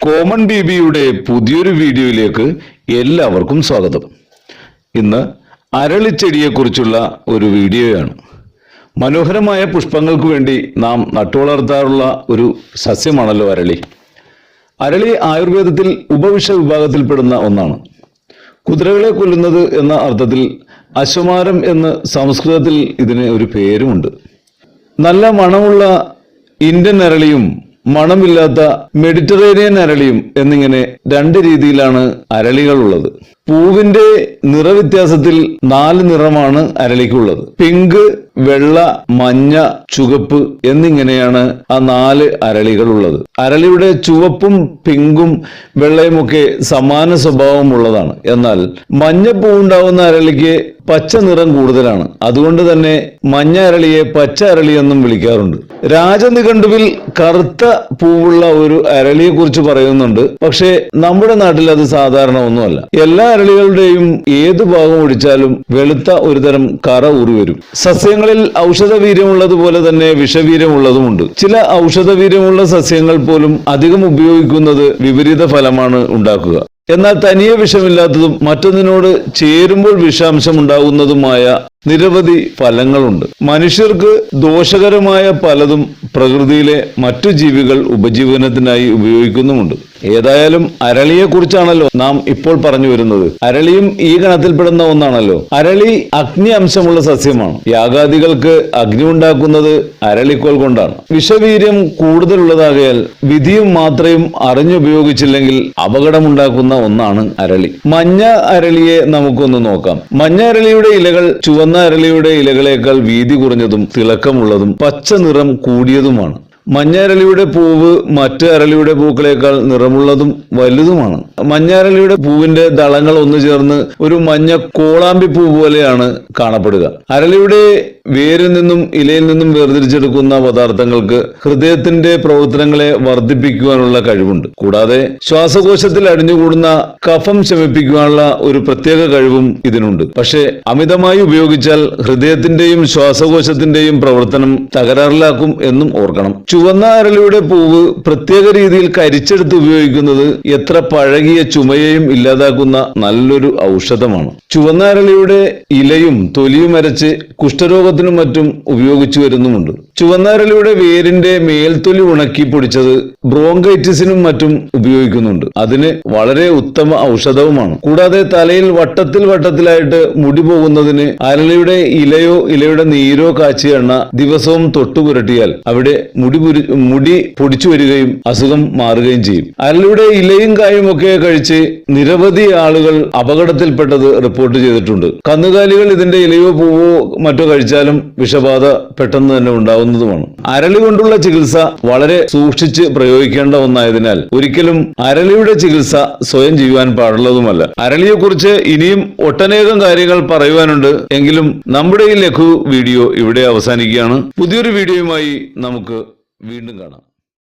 Common ബീബിയുടെ പുതിയൊരു വീഡിയോയിലേക്ക് എല്ലാവർക്കും സ്വാഗതം. ഇന്ന് അരളിച്ചെടിയെക്കുറിച്ചുള്ള ഒരു വീഡിയോയാണ്. മനോഹരമായ പുഷ്പങ്ങൾക്ക് വേണ്ടി നാം നട്ടുവളർത്താറുള്ള ഒരു സസ്യമാണല്ലോ അരളി. അരളി ആയുർവേദത്തിൽ ഉപവിഷ വിഭാഗത്തിൽപ്പെടുന്ന ഒന്നാണ്. കുതിരകളെ കൊല്ലുന്നത് എന്ന അർത്ഥത്തിൽ അശ്വമാരം എന്ന് സംസ്കൃതത്തിൽ ഇതിന് ഒരു പേരുമുണ്ട്. നല്ല മണമുള്ള ഇന്ത്യൻ അരളിയും മണമില്ലാത്ത മെഡിറ്ററേനിയൻ അരളിയും എന്നിങ്ങനെ രണ്ട് രീതിയിലാണ് അരളികൾ ഉള്ളത് പൂവിന്റെ നിറവ്യത്യാസത്തിൽ നാല് നിറമാണ് അരളിക്കുള്ളത്. പിങ്ക് വെള്ള മഞ്ഞ ചുവപ്പ് എന്നിങ്ങനെയാണ് ആ നാല് അരളികൾ ഉള്ളത് അരളിയുടെ ചുവപ്പും പിങ്കും വെള്ളയുമൊക്കെ സമാന സ്വഭാവമുള്ളതാണ്. എന്നാൽ മഞ്ഞ ഉണ്ടാവുന്ന അരളിക്ക് പച്ച നിറം കൂടുതലാണ്. അതുകൊണ്ട് തന്നെ മഞ്ഞ അരളിയെ പച്ച അരളി എന്നും വിളിക്കാറുണ്ട്. രാജനിഘണ്ടുവിൽ കറുത്ത പൂവുള്ള ഒരു അരളിയെ കുറിച്ച് പറയുന്നുണ്ട്. പക്ഷേ നമ്മുടെ നാട്ടിൽ അത് സാധാരണ ഒന്നുമല്ല. എല്ലാ അരളികളുടെയും ഏത് ഭാഗം ഒഴിച്ചാലും വെളുത്ത ഒരുതരം കറ ഊറി വരും സസ്യങ്ങളിൽ ഔഷധ വീര്യമുള്ളതുപോലെ തന്നെ വിഷവീര്യമുള്ളതുമുണ്ട്. ചില ഔഷധ വീര്യമുള്ള സസ്യങ്ങൾ പോലും അധികം ഉപയോഗിക്കുന്നത് വിപരീത ഫലമാണ് ഉണ്ടാക്കുക. എന്നാൽ തനിയെ വിഷമില്ലാത്തതും മറ്റൊന്നിനോട് ചേരുമ്പോൾ വിഷാംശം ഉണ്ടാകുന്നതുമായ നിരവധി ഫലങ്ങളുണ്ട്. മനുഷ്യർക്ക് ദോഷകരമായ പലതും പ്രകൃതിയിലെ മറ്റു ജീവികൾ ഉപജീവനത്തിനായി ഉപയോഗിക്കുന്നുമുണ്ട്. ഏതായാലും അരളിയെ കുറിച്ചാണല്ലോ നാം ഇപ്പോൾ പറഞ്ഞു വരുന്നത്. അരളിയും ഈ ഗണത്തിൽപ്പെടുന്ന ഒന്നാണല്ലോ. അരളി അഗ്നി അംശമുള്ള സസ്യമാണ്. യാഗാദികൾക്ക് അഗ്നി ഉണ്ടാക്കുന്നത് അരളിക്കോൽ കൊണ്ടാണ്. വിഷവീര്യം കൂടുതലുള്ളതാകയാൽ വിധിയും മാത്രയും അറിഞ്ഞുപയോഗിച്ചില്ലെങ്കിൽ അപകടമുണ്ടാക്കുന്ന ഒന്നാണ് അരളി. മഞ്ഞ അരളിയെ നമുക്കൊന്ന് നോക്കാം. മഞ്ഞ അരളിയുടെ ഇലകൾ ചുവന്ന അരളിയുടെ ഇലകളേക്കാൾ വീതി കുറഞ്ഞതും തിളക്കമുള്ളതും പച്ച നിറം കൂടിയതുമാണ്. മഞ്ഞ അരളിയുടെ പൂവ് മറ്റ് അരളിയുടെ പൂക്കളേക്കാൾ നിറമുള്ളതും വലുതുമാണ്. മഞ്ഞരളിയുടെ പൂവിന്റെ ദളങ്ങൾ ഒന്നു ചേർന്ന് ഒരു മഞ്ഞ കോളാമ്പി പൂ പോലെയാണ് കാണപ്പെടുക. അരളിയുടെ വേരിൽ നിന്നും ഇലയിൽ നിന്നും വേർതിരിച്ചെടുക്കുന്ന പദാർത്ഥങ്ങൾക്ക് ഹൃദയത്തിന്റെ പ്രവർത്തനങ്ങളെ വർദ്ധിപ്പിക്കുവാനുള്ള കഴിവുണ്ട്. കൂടാതെ ശ്വാസകോശത്തിൽ അടിഞ്ഞുകൂടുന്ന കഫം ശമിപ്പിക്കുവാനുള്ള ഒരു പ്രത്യേക കഴിവും ഇതിനുണ്ട്. പക്ഷേ അമിതമായി ഉപയോഗിച്ചാൽ ഹൃദയത്തിന്റെയും ശ്വാസകോശത്തിന്റെയും പ്രവർത്തനം തകരാറിലാക്കും എന്നും ഓർക്കണം. ചുവന്ന അരളിയുടെ പൂവ് പ്രത്യേക രീതിയിൽ കരിച്ചെടുത്ത് ഉപയോഗിക്കുന്നത് എത്ര പഴകിയ ചുമയെയും ഇല്ലാതാക്കുന്ന നല്ലൊരു ഔഷധമാണ്. ചുവന്ന അരളിയുടെ ഇലയും തൊലിയും അരച്ച് കുഷ്ഠരോഗത്തിനും മറ്റും ഉപയോഗിച്ചു വരുന്നുമുണ്ട്. ചുവന്ന അരളിയുടെ വേരിന്റെ മേൽത്തൊലി ഉണക്കി പൊടിച്ചത് ബ്രോങ്കൈറ്റിസിനും മറ്റും ഉപയോഗിക്കുന്നുണ്ട്. അതിന് വളരെ ഉത്തമ ഔഷധവുമാണ്. കൂടാതെ തലയിൽ വട്ടത്തിൽ വട്ടത്തിലായിട്ട് മുടി പോകുന്നതിന് അരളിയുടെ ഇലയോ ഇലയുടെ നീരോ കാച്ചിയ എണ്ണ ദിവസവും തൊട്ടുപുരട്ടിയാൽ അവിടെ മുടി മുടി പൊടിച്ചു വരികയും അസുഖം മാറുകയും ചെയ്യും. അരളിയുടെ ഇലയും കായും ഒക്കെ കഴിച്ച് നിരവധി ആളുകൾ അപകടത്തിൽപ്പെട്ടത് റിപ്പോർട്ട് ചെയ്തിട്ടുണ്ട്. കന്നുകാലികൾ ഇതിന്റെ ഇലയോ പൂവോ മറ്റോ കഴിച്ചാലും വിഷബാധ പെട്ടെന്ന് തന്നെ ഉണ്ടാവുന്നതുമാണ്. അരളി കൊണ്ടുള്ള ചികിത്സ വളരെ സൂക്ഷിച്ച് പ്രയോഗിക്കേണ്ട ഒന്നായതിനാൽ ഒരിക്കലും അരളിയുടെ ചികിത്സ സ്വയം ചെയ്യുവാൻ പാടുള്ളതുമല്ല. അരളിയെക്കുറിച്ച് ഇനിയും ഒട്ടനേകം കാര്യങ്ങൾ പറയുവാനുണ്ട്. എങ്കിലും നമ്മുടെ ഈ ലഘു വീഡിയോ ഇവിടെ അവസാനിക്കുകയാണ്. പുതിയൊരു വീഡിയോയുമായി നമുക്ക് വീണ്ടും കാണാം.